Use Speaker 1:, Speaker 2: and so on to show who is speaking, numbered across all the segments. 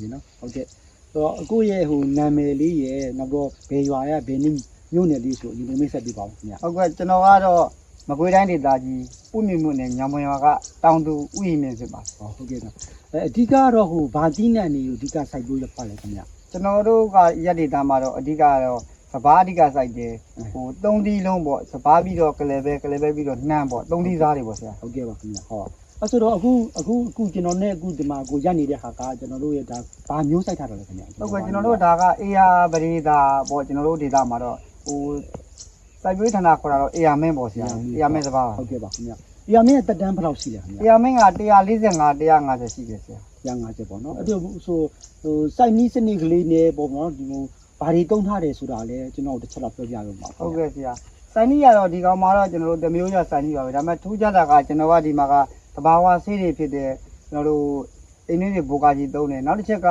Speaker 1: ဒီနော်ဟုတ်ကဲ့ဆိုတော့အခုရဲ့ဟိုနာမည်လေးရဲ့နောက်တော့ဘယ်ရွာရဘယ်နည်းမြို့နယ်လေးဆိုအရင်ကမိတ်ဆက်ပြပါဦးခင်ဗျာ
Speaker 2: ဟုတ်ကဲ့ကျွန်တော်ကတော့မကွေးတိုင်းဒေသကြီးဥမြင့်မြို့နယ်ညောင်မွန်ရွာကတောင်သူဥယျာဉ်မြင့်ဖြစ်ပါတယ်
Speaker 1: ဟောဟုတ်ကဲ့နော်အဲအဓိကတော့ဟိုဗာတိနန်နေကိုအဓိကစိုက်လို့ရပါလေခင်ဗျာ
Speaker 2: ကျွန်တော်တို့ကရက်ဒေသမှာတော့အဓိကကတော့စပားအဓိကစိုက်တယ်ဟိုသုံးသီးလုံးပေါ့စပားပြီးတော့ကလေးပဲကလေးပဲပြီးတော့နှမ်းပေါ့သုံးသီးစားတွေပေါ့ဆရာ
Speaker 1: ဟုတ်ကဲ့ပါခင်ဗျာဟော အဲဆိုတော့အခုအခုအခုကျွန်တော်နဲ့အခုဒီမှာကိုရက်နေတဲ့ဟာကကျွန်တော်တို့ရဲ့ဒါဗာမျိုးစိုက်ထားတယ်လေခင်ဗျာ
Speaker 2: ဟုတ်ကဲ့ကျွန်တော်တို့ဒါကအေယာပရိဒါပေါ့ကျွန်တော်တို့ဒေသမှာတော့ဟိုစိုက်ပျိုးဌာနခေါ်တာတော့အေယာမင်းပေါ့ဆရာအေယာမင်းစပားပါ
Speaker 1: ဟုတ်ကဲ့ပါခင်ဗျာဒီအမင်းရဲ့တက်တန်းဘယ်လောက်ရှိလဲခင်
Speaker 2: အေ
Speaker 1: ဗျာ
Speaker 2: ယာမင်းက145 150ရှိတယ်ဆရာ
Speaker 1: 150ပေါ့နော်အဲ့ဒီဆိုဟိုစိုက်နီးစနစ်ကလေးနဲ့ပေါ့နော်ဒီဟိုဘာတွေတုံးထားတယ်ဆိုတာလည်းကျွန်တော်တို့တစ်ချက်တော့ပြောပြရအောင်ပါ
Speaker 2: ဟုတ်ကဲ့ဆရာစိုင်းနီးရတော့ဒီကောင်မှာတော့ကျွန်တော်တို့တစ်မျိုးရစိုင်းနီးပါပဲဒါပေမဲ့ထူးခြားတာကကျွန်တော်ကဒီမှာက တဘာဝဆေးတွေဖြစ်တဲ့ကျွန်တော်တို့အင်းလေးတွေဘိုကာကြီးသုံးတယ်နောက်တစ်ချက်က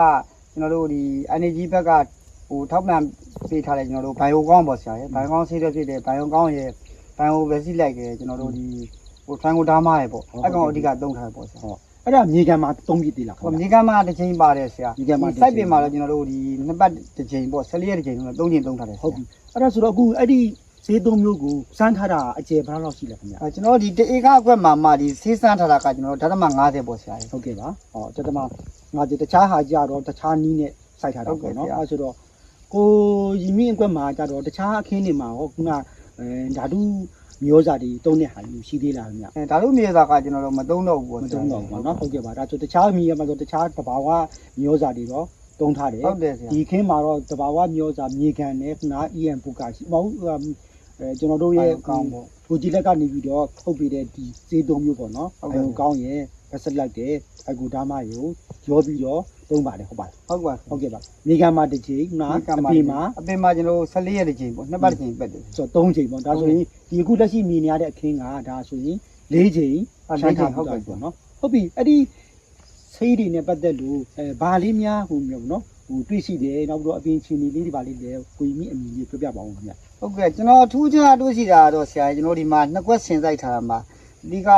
Speaker 2: ကျွန်တော်တို့ဒီ energy ဘက်ကဟိုထောက်ပံ့ပေးထားတဲ့ကျွန်တော်တို့ဘိုင်ယိုကောင်းပေါ့ဆရာရဲ့ဘိုင်ယိုကောင်းဆေးတွေဖြစ်တဲ့ဘိုင်ယိုကောင်းရဲ့ဘိုင်ယိုဗက်ဆီလိုက်ရဲ့ကျွန်တော်တို့ဒီဟို triangle dama ရဲ့ပေါ့အဲ့ကောင်အဓိကသုံးထားတယ်ပေါ့ဆရာ
Speaker 1: ဟုတ်အဲ့ဒါမြေကံမှာသုံးပြစ်သေးလားခင်
Speaker 2: ဟို
Speaker 1: ဗျာ
Speaker 2: မြေကမ်းမှာတစ်ချိန်ပါတယ်ဆရာ
Speaker 1: မြေကမ်းမှာတစ်ချိန်
Speaker 2: စိုက်ပင်မှာတော့ကျွန်တော်တို့ဒီနှစ်ပတ်တစ်ချိန်ပေါ့14ရက်တစ်ချိန်လုံးသုံးချိန်သုံးထားတယ်ဆရာ
Speaker 1: ဟုတ်ပြီအဲ့ဒါဆိုတော့အခုအဲ့ဒီ ဈေးသုံးမျိုးကိုစမ်းထားတာအကျယ်ဘယ်လောက်ရှိလဲခင်ဗျာ
Speaker 2: အဲကျွန်တော်တို့ဒီတဧကအကွက်မှာမှဒီဆေးစမ်းထားတာကကျွန်တော်တို့ဓာတ်မ90ပေါ့ဆရာကြီး
Speaker 1: ဟုတ်ကဲ့ပါဟောတက်တမငါဒီတခြားဟာကြတော့တခြားနီးနဲ့စိုက်ထားတာ
Speaker 2: ဟုတ်ကဲ့
Speaker 1: ပေါ့နော်
Speaker 2: ဗျာ
Speaker 1: အဲ့ဆိုတော့ကိုရီမင်းအကွက်မှာကြတော့တခြားအခင်းတွေမှာဟောခုနအဲဓာတုမျိုးစာတွေတုံးတဲ့ဟာမျိုးရှိသေးလားခင်ဗျာ
Speaker 2: အဲဒါလို့မြေသားကကျွန်တော်တို့မသုံးတော့ဘူးပေါ့
Speaker 1: မ
Speaker 2: ဆရာ
Speaker 1: တုံးတော့ဘူးပေါ့နော်ဟုတ်ကဲ့ပါဒါဆိုတခြားမြေရမှာဆိုတခြားတဘာဝမျိုးစာတွေတော့တုံးထားတယ်
Speaker 2: ဟုတ်တယ်ဆရာ
Speaker 1: ဒီခင်းမှာတော့တဘာဝမျိုးစာမြေကန်နဲ့ခုန EM ပုကရှိမဟုတ်ဘူး အဲကျွန်တော်တို့ရဲ့
Speaker 2: ကောင်းပေါ့
Speaker 1: ကိုကြည်လက်ကနေပြီးတော့ထုတ်ပေးတဲ့ဒီစေးသုံးမျိုးပေါ့နော်
Speaker 2: ဟုတ်ကဲ့
Speaker 1: အယုံကောင်းရဲ့ဗက်ဆက်လိုက်တယ်အကူဓာမရောရောပြီးတော့သုံးပါတယ်ဟုတ်ပါတယ်
Speaker 2: ဟုတ်ပါ
Speaker 1: ဟုတ်ကဲ့ပါမြေကန်မှာတစ်ချိန်နာအပေမှာ
Speaker 2: အပင်မှာကျွန်တော်တို့14ရက်တစ်ချိန်ပေါ့နှစ်ပတ်တစ်ချိန်ပက်တယ်
Speaker 1: ဆိုတော့၃ချိန်ပေါ့ဒါဆိုရင်ဒီအခုလက်ရှိမြင်နေရတဲ့အခင်းကဒါဆိုရင်၄ချိန်
Speaker 2: ဟုတ်
Speaker 1: ရှမ်းထား
Speaker 2: ဟု
Speaker 1: ဟုတ်တ်
Speaker 2: ကဲ့
Speaker 1: ကဲ့ပေါ့နော်ဟုတ်ပြီအဲ့ဒီဆေးတွေနဲ့ပတ်သက်လို့အဲဘာလေးများဟိုမျိုးနော်ဟိုတွေ့ရှိတယ်နောက်ပြီးတော့အပင်ချင်းလေးတွေဘာလေးလဲကိုကြီးမိအမီလေးပြောပြပါဦးခင်ဗျာ
Speaker 2: ဟုတ်ကဲ့ကျွန်တော်ထူးခြားတွေ့ရှိတာတော့ဆရာကြီးကျွန်တော်ဒီမှာနှစ်ကွက်ဆင်စိုက်ထားတာမှာဒီက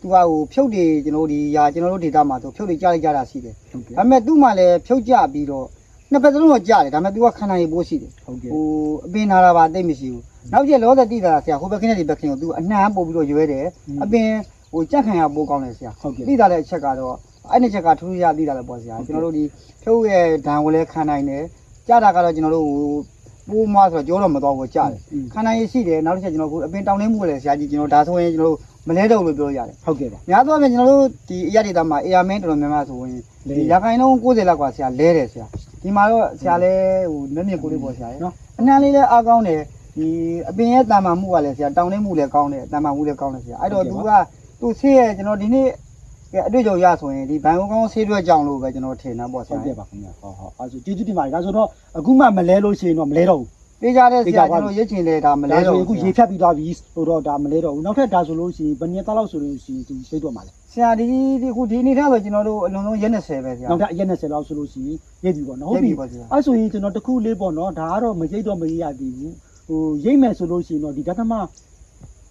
Speaker 2: သူကဟိုဖြုတ်တွေကျွန်တော်ဒီຢာကျွန်တော်တို့ဒေတာမှာဆိုဖြုတ်တွေကြားလိုက်ကြတာရှိတယ်
Speaker 1: ဟုတ်ကဲ့
Speaker 2: ဒါပေမဲ့သူ့မှာလည်းဖြုတ်ကြပြီးတော့နှစ်ပတ်စလုံးတော့ကြားတယ်ဒါပေမဲ့သူကခန္ဓာရည်ပိုးရှိတယ်
Speaker 1: ဟုတ်ကဲ့
Speaker 2: ဟိုအပင်နာတာပါတိတ်မရှိဘူးနောက်ကျလောသက်တိတာဆရာဟိုဘက်ခင်းနဲ့ဒီဘက်ခင်းကိုသူအနှံပို့ပြီးတော့ရွဲတယ်အပင်ဟိုကြက်ခံရပိုးကောင်းတယ်ဆရာ
Speaker 1: ဟုတ်ကဲ့
Speaker 2: တိတာတဲ့အချက်ကတော့အဲ့ဒီချက်ကထူးခြားတိတာလည်းပေါ့ဆရာကျွန်တော်တို့ဒီဖြုတ်ရဲ့ဓာန်ကိုလည်းခံနိုင်တယ်ကြားတာကတော့ကျွန်တော်တို့ဟို ပိုးမဆိုတော့ကြောတော့မတော့ဘူးကြားတယ်
Speaker 1: อืม
Speaker 2: ခံနိုင်ရရှိတယ်နောက်တစ်ချက်ကျွန်တော်တို့အပင်တောင်းနှင်းမှုလည်းဆရာကြီးကျွန်တော်ဒါဆိုရင်ကျွန်တော်တို့မလဲတော့လို့ပြောလို့ရတယ်
Speaker 1: ဟုတ်ကဲ့ပါ
Speaker 2: များသောအားဖြင့်ကျွန်တော်တို့ဒီအရက်ဒေတာမှာ AR main တော်တော်များများဆိုရင်
Speaker 1: လဲ
Speaker 2: ဒီရာခိုင်နှုန်း90လောက်ကဆရာလဲတယ်ဆရာဒီမှာတော့ဆရာလဲဟိုမျက်မြင်ကိုယ်လေးပေါ့ဆရာရေ
Speaker 1: နော်
Speaker 2: အနှံလေးလည်းအားကောင်းတယ်ဒီအပင်ရဲ့တာမန်မှုကလည်းဆရာတောင်းနှင်းမှုလည်းကောင်းတယ်တာမန်မှုလည်းကောင်းတယ်ဆရာအဲ့တော့သူကသူဆေးရဲ့ကျွန်တော်ဒီနေ့ ကဲအတွေ့အကြုံရဆိုရင်ဒီဘန်ကုန်းကောင်းဆေးရွက်ကြောင်လို့ပဲကျွန်တော်ထင်တာပေါ့ဆ
Speaker 1: ဟုတ်
Speaker 2: ရာ
Speaker 1: ကဲ့ပါခင်ဗျာဟောဟောအဲဆိုကျေးဇူးတင်ပါတယ်ဒါဆိုတော့အခုမှမလဲလို့ရှိရင်တော့မလဲတော့ဘူး
Speaker 2: ပေးကြတဲ့ဆ
Speaker 1: ပေးကြ
Speaker 2: ရာ
Speaker 1: ပါ
Speaker 2: ကျွန်တော်ရွေးချင်လဲဒါမလဲ
Speaker 1: ဒါဆို
Speaker 2: တော့
Speaker 1: ရင်အခုရေဖြတ်ပြီးသွားပြီဆိုတော့ဒါမလဲတော့ဘူးနောက်ထပ်ဒါဆိုလို့ရှိရင်ဘယ်နှစ်သားလောက်ဆိုလို့ရှိရင်သူစိတ်တော့မှာလဲ
Speaker 2: ဆရာဒီဒီခုဒီနေ့ထားဆိုကျွန်တော်တို့အလုံးလုံးရက်20ပဲဆရာ
Speaker 1: နောက်ထပ်အရက်20လောက်ဆိုလို့ရှိရင်ရိပ်ပြီပေါ့နော်ဟုတ်
Speaker 2: ရက်ပြီ
Speaker 1: ပြီ
Speaker 2: ပေါ့ဆရာ
Speaker 1: အဲဆိုရင်ကျွန်တော်တစ်ခုလေးပေါ့နော်ဒါကတော့မရိပ်တော့မရိပ်ရသေးဘူးဟိုရိပ်မယ်ဆိုလို့ရှိရင်တော့ဒီဓသမ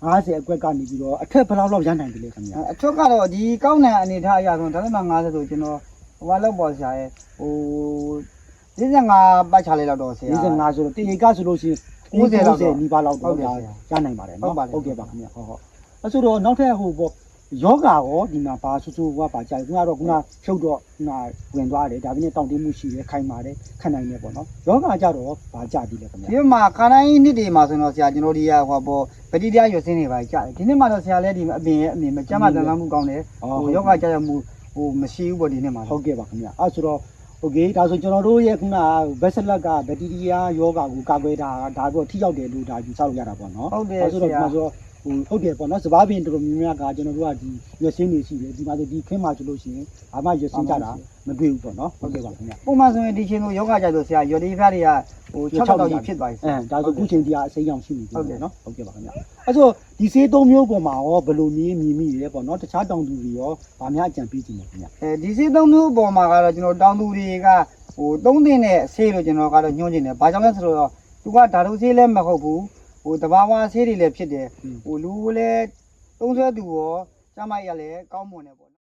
Speaker 1: 50အကွက်ကနေပြီးတော့အထက်ဘယ်လောက်လောက်ရနိုင်တယ်လဲခင်ဗျာ
Speaker 2: အထွတ်ကတော့ဒီကောင်းတဲ့အနေထားအရာဆိုဒါလည်းမှ50ဆိုကျွန်တော်ဟိုဘာလို့ပေါ့ဆရာရဲ့ဟို45ပတ်ချလေးလောက်တော့ဆရာ
Speaker 1: 45ဆိုတော့တေကဆိုလို့ရှိရင်
Speaker 2: 90လောက်တော့
Speaker 1: နီးပါးလောက်
Speaker 2: ဟု
Speaker 1: တော့
Speaker 2: တ်ကဲ့
Speaker 1: ဒါ
Speaker 2: ဆရာ
Speaker 1: ရနိုင်ပါတယ်
Speaker 2: ဟုတ်
Speaker 1: နော်
Speaker 2: ပါတယ်
Speaker 1: ဟုတ်ကဲ့ပါခင်ဗျာဟုတ်ဟုတ်အဲဆိုတော့နောက်ထပ်ဟိုပေါ့ ယောဂါရောဒီမှာဘာဆူဆူကဘာကြိုက်ခုနကတော့ခုနဖြုတ်တော့ခုနဝင်သွားတယ်ဒါပြင်းတောင့်တင်းမှုရှိတယ်ခိုင်ပါတယ်ခံနိုင်တယ်ပေါ့နော်ယောဂါကြတော့ဘာကြပြီလဲခင်ဗျာ
Speaker 2: ဒီမှာခါတိုင်းနှစ်တွေမှာဆိုတော့ဆရာကျွန်တော်ဒီကဟိုပေါ့ပတိတရားရွစင်းတွေပါကြားတယ်ဒီနေ့မှာတော့ဆရာလည်းဒီအပြင်ရဲ့အမြင်မကျမ်းမာတန်ဆာမှုကောင်းတယ်ဟိုယောဂကြရမှုဟိုမရှိဘူးပေါ့ဒီနေ့မှာ
Speaker 1: ဟုတ်ကဲ့ပါခင်ဗျာအဲဆိုတော့โอเคဒါဆိုကျွန်တော်တို့ရဲ့ခုနဘက်ဆလက်ကဘက်တီးရီးယားယောဂါကိုကာကွယ်တာဒါပြီးတော့ထိရောက်တယ်လို့ဒါယူဆလို့ရတာပေါ့နော်
Speaker 2: ဟုတ်တယ်
Speaker 1: အဲဆို
Speaker 2: ဆ
Speaker 1: တော့ဒီ
Speaker 2: ရာ
Speaker 1: မှာဆိုတော့ ဟိုဟုတ်တယ်ပေါ့နော်စပားပင်တော်တော်များများကကျွန်တော်တို့ကဒီရွက်စင်းတွေရှိတယ်ဒီမှာဆိုဒီခင်းမှာဆိုလို့ရှိရင်ဘာမှရွက်စင်းကြတာမတွေ့ဘူးပေါ့နော်ဟုတ်ကဲ့ပါခင်ဗျာ
Speaker 2: ပုံမှန်ဆိုရင်ဒီချိန်လိုယောဂကြဆိုဆရာယော်ဒီဖားတွေကဟို6တောက်ကြီးဖြစ်သွားပြီဆ
Speaker 1: အဲ
Speaker 2: ရာ
Speaker 1: ဒါဆိုခုချိန်တရားအစိမ်းရောင်ရှိနေပြီ
Speaker 2: ဟုတ်ကဲ့
Speaker 1: နော်ဟုတ်ကဲ့ပါခင်ဗျာအဲဆိုဒီဆေးသုံးမျိုးပေါ်မှာရောဘယ်လိုမြင်မြင်မိလဲပေါ့နော်တခြားတောင်သူတွေရောဗာများအကြံပေးကြည့်နေခင်ဗျာ
Speaker 2: အဲဒီစေးသုံးမျိုးအပေါ်မှာကတော့ကျွန်တော်တောင်သူတွေကဟိုသုံးတင်တဲ့ဆေးလို့ကျွန်တော်ကတော့ညွှန်းချင်တယ်။ဘာကြောင့်လဲဆိုတော့သူကဓာတုဆေးလည်းမဟုတ်ဘူး။ ဟိုတဘာဝဆေးတွေလည်းဖြစ်တယ်ဟိုလူလည်းသုံးဆွဲသူရောကျမရလည်းကောင်းမွန်တယ်ပေါ့ဒီ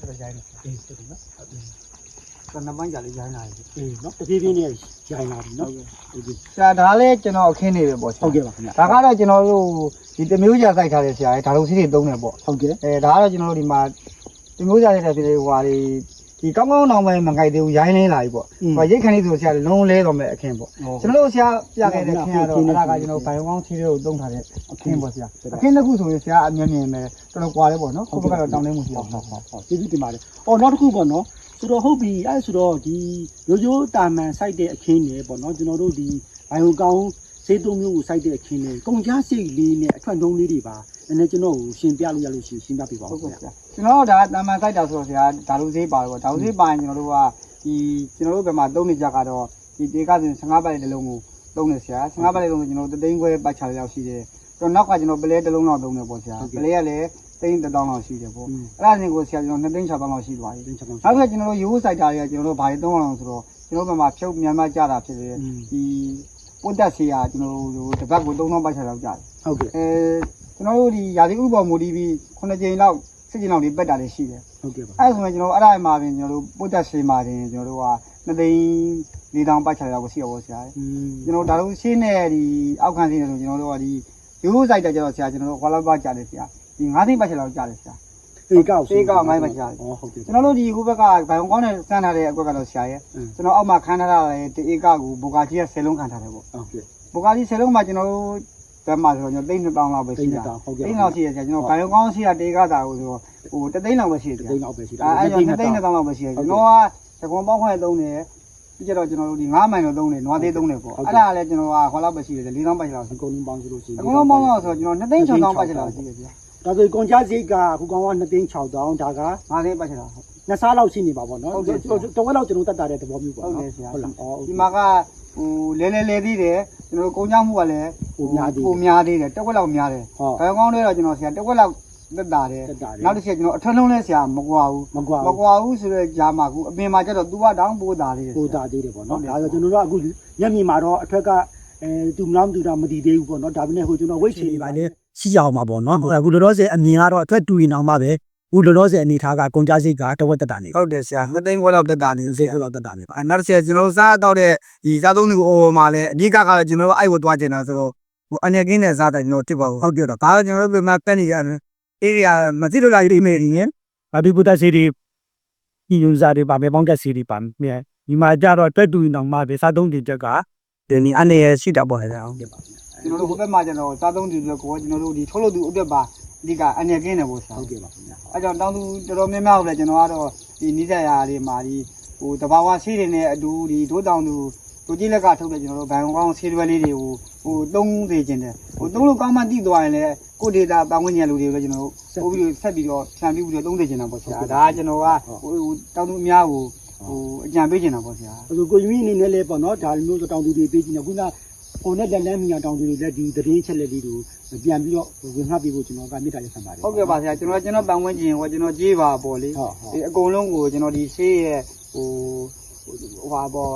Speaker 2: ကကြိုင်နေတယ်
Speaker 1: တူနော်
Speaker 2: ကနပိုင်းကြလေးရိုင်းလာတယ်
Speaker 1: အေးနော်တပြေးပြေးနဲ့ရိုင်လာပြီနော်ဟုတ်ကဲ့
Speaker 2: ဆရာဒါလည်းကျွန်တော်အခင်းနေပဲပေါ့ဆရာ
Speaker 1: ဟုတ်ကဲ့ပါခင်ဗျာ
Speaker 2: ဒါကတော့ကျွန်တော်တို့ဒီတမျိုးကြာစိုက်ထားတဲ့ဆရာရဲ့ဒါလိုစီးတွေသုံးတယ်ပေါ့
Speaker 1: ဟုတ်ကဲ့
Speaker 2: အဲဒါကတော့ကျွန်တော်တို့ဒီမှာတမျိုးကြာတဲ့ဖြစ်တဲ့ဟွာတွေ ဒီကောင်းကောင်းအောင်ပဲမကြိုက်သေးဘူးရိုင်းနေလာပြီပေါ့ဟိုရိတ်ခဏလေးဆိုဆရာလုံးလဲတော့မယ်အခင်းပေါ့ကျွန်တော်တို့ဆရာပြခဲ့တဲ့အခင်းကတော့အဲ့ဒါကကျွန်တော်ဘိုင်ကောင်းစီးတွေကိုသုံးထားတဲ့အခင်းပေါ့ဆရာအခင်းတစ်ခုဆိုရင်ဆရာအမြင်မြင်ပဲတော်တော်ကွာတယ်ပေါ့နော်ခုဘက်ကတော့တောင်းနေမှုရှိ
Speaker 1: ဟု
Speaker 2: အောင်
Speaker 1: တ်ဟုတ်ဟုတ်ဟုတ်ကျေးဇူးတင်ပါတယ်။အော်နောက်တစ်ခုပေါ့နော်ဆိုတော့ဟုတ်ပြီအဲဆိုတော့ဒီရိုးရိုးတာမန်စိုက်တဲ့အခင်းတွေပေါ့နော်ကျွန်တော်တို့ဒီဘိုင်ယိုကောင်း ဈေးသုံးမျိုးကိုစိုက်တဲ့အချင်းတွေကုန်ကြစိတ်လေးနဲ့အထွက်နှုံးလေးတွေပါနည်းနည်းကျွန်တော်ကိုရှင်းပြလို့ရလို့ရှိရင်ရှင်းပြပေးပါဦးဟုတ်
Speaker 2: ကဲ့
Speaker 1: ဗျာ
Speaker 2: ကျွန်တော်ကဒါတာမန်စိုက်တာဆိုတော့ဆရာဒါလူဈေးပါတော့ဒါလူဈေးပါရင်ကျွန်တော်တို့ကဒီကျွန်တော်တို့ဘက်မှာသုံးနေကြကတော့ဒီတေကဆိုရင်15ပတ်တစ်လုံးကိုသုံးနေဆရာ15ပတ်တစ်လုံးကိုကျွန်တော်တို့တသိန်းခွဲပတ်ချလောက်ရှိတယ်တော့နောက်ကကျွန်တော်ပလဲတစ်လုံးလောက်သုံးတယ်ပေါ့ဆရာပလဲကလည်းသိန်းတစ်တောင်းလောက်ရှိတယ်ပေါ့အဲ့ဒါစဉ်ကိုဆရာကျွန်တော်နှစ်သိန်း6တောင်းလောက်ရှိသွားပြီနောက်ဆိုကျွန်တော်တို့ရိုးစိုက်တာတွေကကျွန်တော်တို့ဘာတွေသုံးအောင်ဆိုတော့ကျွန်တော်ဘက်မှာဖြုတ်မြန်မာကြတာဖြစ်တယ်ဒီ ပွတ်တက်စီယာကျွန်တော်တို့တစ်ပတ်ကို3000ပတ်ချာလောက်ကြတယ်
Speaker 1: ဟုတ်ကဲ့
Speaker 2: အဲကျွန်တော်တို့ဒီရာသီဥပ္ပမူတည်ပြီး9ကြိမ်လောက်7ကြိမ်လောက်ဒီပက်တာတွေရှိတယ်
Speaker 1: ဟုတ်ကဲ့ပါ
Speaker 2: အဲဒါဆိုရင်ကျွန်တော်အဲ့ဒါမှာပြင်ကျွန်တော်တို့ပုတ်တက်ဆေးမှာတင်ကျွန်တော်တို့က2သိန်း4000ပတ်ချာလောက်ကိုရှိရပါဆရာ
Speaker 1: อืม
Speaker 2: ကျွန်တော်ဒါလို့ရှင်းနဲ့ဒီအောက်ခံစီနေဆိုကျွန်တော်တို့ကဒီရိုးစိုက်တက်ကြတော့ဆရာကျွန်တော်တို့ခွာလောက်ပါကြတယ်ဆရာဒီ9သိန်းပတ်ချာလောက်ကြတယ်ဆရာ
Speaker 1: အေးကောက်
Speaker 2: အေးကောက်မိုင်းပါကြားတယ်
Speaker 1: ဩဟုတ်ကဲ့
Speaker 2: ကျွန်တော်တို့ဒီခုဘက်ကဘိုင်ကောင်းနဲ့စမ်းထားတဲ့အကွက်ကတော့ဆရာရဲ့
Speaker 1: อืม
Speaker 2: ကျွန်တော်အောက်မှာခန်းထားတာလည်းတေအေကကိုဘူကာကြီးက10လုံးခံထားတယ်ပေါ့
Speaker 1: ဟုတ်ကဲ့
Speaker 2: ဘူကာကြီး10လုံးမှာကျွန်တော်တို့ဘက်မှာဆိုတော့ကျွန်တော်သိန်း2000လောက်ပဲ
Speaker 1: တိ
Speaker 2: ရှိ
Speaker 1: တ်
Speaker 2: တာ
Speaker 1: တောင်ဟုတ်ကဲ့
Speaker 2: သိန်းလောက်ရှိရဆရာကျွန်တော်ဘိုင်ကောင်းရှိတာတေအေကတာကိုဆိုတော့ဟိုတသိန်းလောက်ပဲရှိတယ်
Speaker 1: တိ
Speaker 2: ဆ
Speaker 1: တ်
Speaker 2: ရာ
Speaker 1: လောက်ပဲရှိတာ
Speaker 2: အဲအဲ့တော့2သိန်း2000လောက်ပဲရှိတယ်ကျွန်တော်ကတကွန်ပေါင်းခွဲသုံးတယ်ပြီးကြတော့ကျွန်တော်တို့ဒီ9မိုင်တော့သုံးတယ်နွားသေးသုံးတယ်ပေါ့အဲ့ဒါလည်းကျွန်တော်ကခွာလောက်ပဲရှိတယ်4000ပတ်ချလောက်ရှိ
Speaker 1: အကုန်လုံးပေါင်းဆိုလို့ရှိရင်
Speaker 2: အကုန်လုံးပေါင်းတော့ဆိုတော့ကျွန်တော်2သိန်း6000ပတ်ချလောက်ရှိတယ်ဗျာ
Speaker 1: ဒါဆိုကုန်ကြစိတ်ကအခုကောင်က2သိန်း6000ဒါက
Speaker 2: 9သိန်းပတ်ချလောက်ဟုတ်
Speaker 1: နှစ်စားလောက်ရှိနေပါဗောနော်
Speaker 2: ဟုတ်ကဲ့
Speaker 1: တဝက်လောက်ကျွန်တော်တတ်တာတဲ့သဘောမျိုးပေါ့
Speaker 2: ဟုတ်
Speaker 1: နော်
Speaker 2: တယ်ဆရာ
Speaker 1: ဟုတ်လားဩ
Speaker 2: ဒီမှာကဟိုလဲလဲလဲသေးတယ်ကျွန်တော်ကုန်ကြမှုကလည်း
Speaker 1: ဟိုများသေး
Speaker 2: ပုံများသေးတယ်တစ်ဝက်လောက်များတယ်
Speaker 1: ဟုတ်
Speaker 2: ဘယ်ကောင်းလဲတော့ကျွန်တော်ဆရာတစ်ဝက်လောက်သက်တာတယ်
Speaker 1: တက်တာတယ်
Speaker 2: နောက်တစ်ချက်ကျွန်တော်အထက်လုံးလဲဆရာမကွာဘူး
Speaker 1: မကွာ
Speaker 2: မကွာဘူးဆိုတော့ဂျာမှာကူအပြင်မှာကျတော့ तू ကတောင်းပိုးတာလေးတယ်
Speaker 1: ကိုတာသေးတယ်ဗောနော်
Speaker 2: ဟုတ်တယ်
Speaker 1: ဒါဆိုကျွန်တော်တို့ကအခုညက်မြင်မှာတော့အထက်ကအဲသူမလားမသူတာမတည်သေးဘူးဗောနော်ဒါပေမဲ့ဟိုကျွန်တော်ဝိတ်ချီနေပါလေ ရှိကြအောင်ပါဗောနော်အခုလောလောဆယ်အမြင်ကတော့အထက်တူရင်အောင်ပါပဲအခုလောလောဆယ်အနေထားကကုန်ကြစိတ်ကတဝက်တက်တာနေ
Speaker 2: ဟုတ်တယ်ဆရာနှစ်သိန်းခွဲလောက်သက်တာနေ
Speaker 1: စိတ်ကတော့တက်တာနေပါ
Speaker 2: အဲနောက်တစ်ချက်ကျွန်တော်စားတော့တဲ့ဒီစားသုံးသူဟိုမှာလည်းအဓိကကတော့ကျွန်တော်တို့အဲ့ကိုသွားကျင်တာဆိုတော့ဟိုအနေကင်းနဲ့စားတယ်ကျွန်တော်တစ်ပါဘူး
Speaker 1: ဟုတ်ကဲ့တော့
Speaker 2: ဒါကကျွန်တော်တို့ပြန်မတက်နေရတယ် area မသိလို့လားဒီမေရီငယ်
Speaker 1: ဘာဘီပုတ္တစီဒီဒီယူဇာတွေပါမယ်ပေါင်းတက်စီဒီပါမယ်ဒီမှာကြတော့တွက်တူရင်အောင်ပါပဲစားသုံးတင်ချက်က
Speaker 2: ဒီနေ့အနေရရှိတာပေါ့ဆရာ
Speaker 1: ဟုတ်ကဲ့ပါဗျာ
Speaker 2: ကျွန်တော်တို့ဟိုဘက်မှာကျတော့စားသုံးသူတွေကောကျွန်တော်တို့ဒီထုတ်လို့သူအတွက်ပါအဓိကအနေကင်းတယ်ပေါ့ဆရာ
Speaker 1: ဟုတ်ကဲ့ပါဗျာ
Speaker 2: အဲကြောင့်တောင်းသူတော်တော်များများကိုလည်းကျွန်တော်ကတော့ဒီနိစ္စရာတွေမှာဒီဟိုတဘာဝဆေးတွေနဲ့အတူဒီဒိုးတောင်သူတို့ကြီးလက်ကထုတ်တဲ့ကျွန်တော်တို့ဘန်ကောင်းဆေးတွေလေးတွေကိုဟိုသုံးသေးခြင်းတယ်ဟိုသုံးလို့ကောင်းမှတိသွားရင်လည်းကိုဒေတာပတ်ဝန်းကျင်လူတွေကိုလည်းကျွန်တော်တို့ပို့ပြီးဆက်ပြီးတော့ဖြန့်ပြီးပြီးတော့သုံးသေးခြင်းတာပေါ့ဆရာဒါကကျွန်တော်ကဟိုတောင်းသူအများကိုဟိုအကြံပေးခြင်းတာပေါ့ဆရာ
Speaker 1: အခုကိုကြီးအနေနဲ့လည်းပေါ့နော်ဒါမျိုးတောင်သူတွေပေးကြည့်နေခုန ကိုနဲ့လက်လန်းမြာတောင်သူတွေလည်းဒီသတင်းချက်လက်လေးတွေကိုပြန်ပြီးတော့ဝင်ငှပေးဖို့ကျွန်တော်ကမေတ္တာရက်ဆံပါတယ်
Speaker 2: ဟုတ်ကဲ့ပါဆရာကျွန်တော်ကျွန်တော်ပတ်ဝန်းကျင်ကိုကျွန်တော်ကြေးပါပေါ့လေ
Speaker 1: ဟုတ်ဟုတ်
Speaker 2: ဒီအကုန်လုံးကိုကျွန်တော်ဒီဆေးရဲ့ဟိုဟိုဟာပေါ့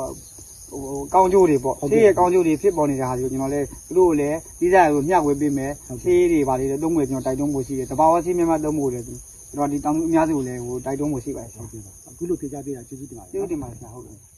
Speaker 2: ဟိုကောင်းကျိုးတွေပေါ့ဆေးရဲ့ကောင်းကျိုးတွေဖြစ်ပေါ်နေတဲ့ဟာတွေကိုကျွန်တော်လည်းသူတို့ကိုလည်းဒီစားကိုမျှဝေပေးမယ်ဆေးတွေပါလေသုံးဝေကျွန်တော်တိုက်တွန်းဖို့ရှိတယ်တဘာဝဆေးမြန်မာသုံးဖို့လည်းကျွန်တော်ဒီတောင်သူအများစုကိုလည်းဟိုတိုက်တွန်းဖို့ရှိပါတယ်ဆရာ
Speaker 1: ဟုတ်ကဲ့ပါအခုလိုဖြေကြပေးတာကျေးဇူးတင်ပါတယ်
Speaker 2: ကျေးဇူးတင်ပါတယ်ဆရာဟုတ်ကဲ့